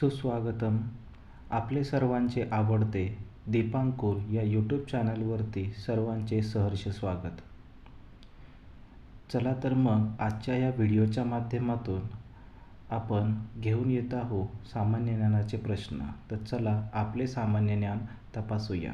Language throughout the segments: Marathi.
सुस्वागतम. आपले सर्वांचे आवडते दीपांकुर या यूट्यूब चॅनलवरती सर्वांचे सहर्ष स्वागत. चला तर मग आजच्या या व्हिडिओच्या माध्यमातून आपण घेऊन येत आहो सामान्य ज्ञानाचे प्रश्न. तर चला आपले सामान्य ज्ञान तपासूया.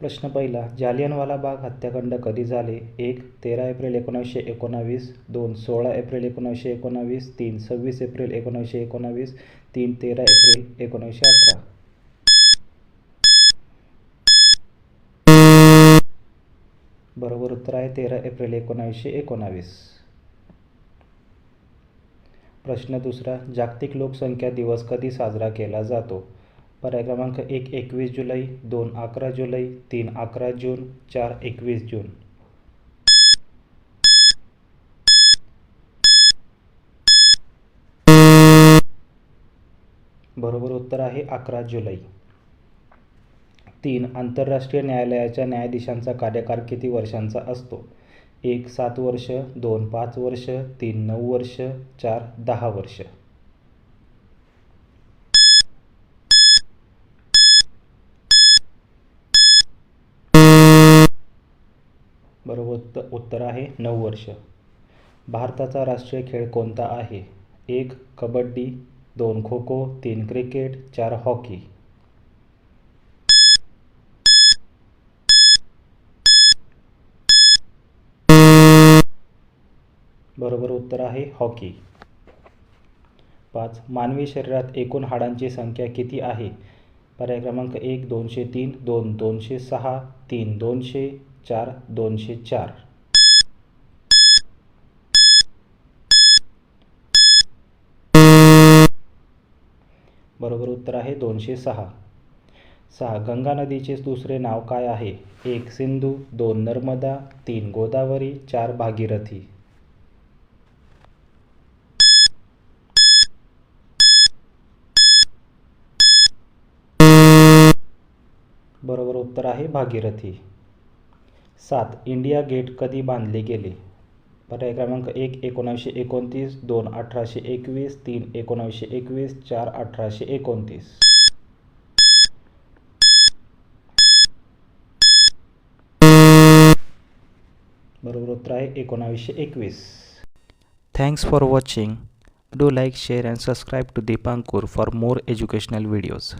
प्रश्न पहिला जालियनवाला बाग हत्याकांड कधी झाले? एक तेरा एप्रिल एकोणावीसशे एकोणावीस. दोन सोळा एप्रिल एकोणावीसशे एकोणावीस. तीन सव्वीस एप्रिल एकोणावीसशे एकोणावीस. तीन तेरा एप्रिल एकोणावीसशे अठरा. बरोबर उत्तर आहे तेरा एप्रिल एकोणावीसशे एकोणावीस. प्रश्न दुसरा जागतिक लोकसंख्या दिवस कधी साजरा केला जातो? पर्याय क्रमांक एक एकवीस जुलै दोन अकरा जुलै तीन अकरा जून चार एकवीस जून. बरोबर उत्तर आहे अकरा जुलै. तीन आंतरराष्ट्रीय न्यायालयाच्या न्यायाधीशांचा कार्यकाळ किती वर्षांचा असतो? एक सात वर्ष दोन पाच वर्ष तीन नऊ वर्ष चार दहा वर्ष. बरोबर उत्तर उत्तर आहे नऊ वर्ष. भारताचा राष्ट्रीय खेळ कोणता आहे? एक कबड्डी दोन खो खो तीन क्रिकेट चार हॉकी. बरोबर उत्तर आहे हॉकी. पाच मानवी शरीरात एकूण हाडांची संख्या किती आहे? पर्याय क्रमांक एक दोनशे तीन दोन दोनशे सहा तीन दोनशे चार दोनशे चार. बरोबर उत्तर आहे दोनशे सहा. सहा गंगा नदीचे दुसरे नाव काय आहे? एक सिंधू दोन नर्मदा तीन गोदावरी चार भागीरथी. बरोबर उत्तर आहे भागीरथी. सात, इंडिया गेट कधी बांधले गेले? पर्याय क्रमांक एक एकोणावीसशे एकोणतीस, दोन, अठराशे एकवीस, तीन एकोणावीसशे एकवीस, चार, अठराशे एकोणतीस. बरोबर उत्तर आहे एकोणावीसशे एकवीस. Thanks for watching do like share and subscribe to Deepankur for more educational videos